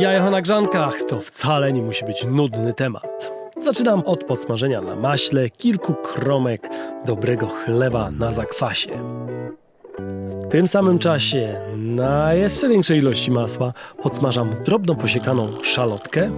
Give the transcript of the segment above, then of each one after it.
Jajo na grzankach to wcale nie musi być nudny temat. Zaczynam od podsmażenia na maśle kilku kromek dobrego chleba na zakwasie. W tym samym czasie na jeszcze większej ilości masła podsmażam drobno posiekaną szalotkę.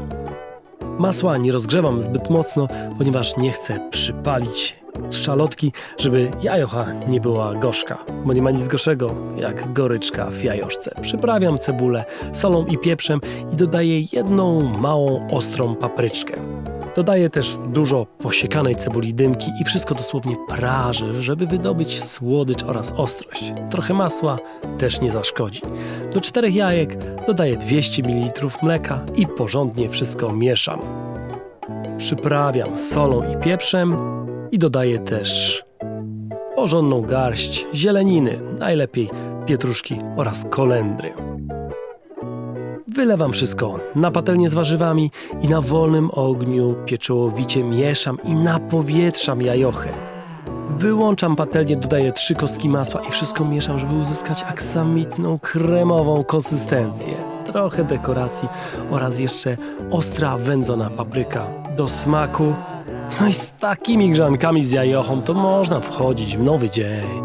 Masła nie rozgrzewam zbyt mocno, ponieważ nie chcę przypalić szalotki, żeby jajocha nie była gorzka, bo nie ma nic gorszego jak goryczka w jajoszce. Przyprawiam cebulę solą i pieprzem i dodaję jedną małą ostrą papryczkę. Dodaję też dużo posiekanej cebuli dymki i wszystko dosłownie prażę, żeby wydobyć słodycz oraz ostrość. Trochę masła też nie zaszkodzi. Do czterech jajek dodaję 200 ml mleka i porządnie wszystko mieszam. Przyprawiam solą i pieprzem i dodaję też porządną garść zieleniny, najlepiej pietruszki oraz kolendry. Wylewam wszystko na patelnię z warzywami i na wolnym ogniu pieczołowicie mieszam i napowietrzam jajochy. Wyłączam patelnię, dodaję trzy kostki masła i wszystko mieszam, żeby uzyskać aksamitną, kremową konsystencję. Trochę dekoracji oraz jeszcze ostra, wędzona papryka do smaku. No i z takimi grzankami z jajochą to można wchodzić w nowy dzień.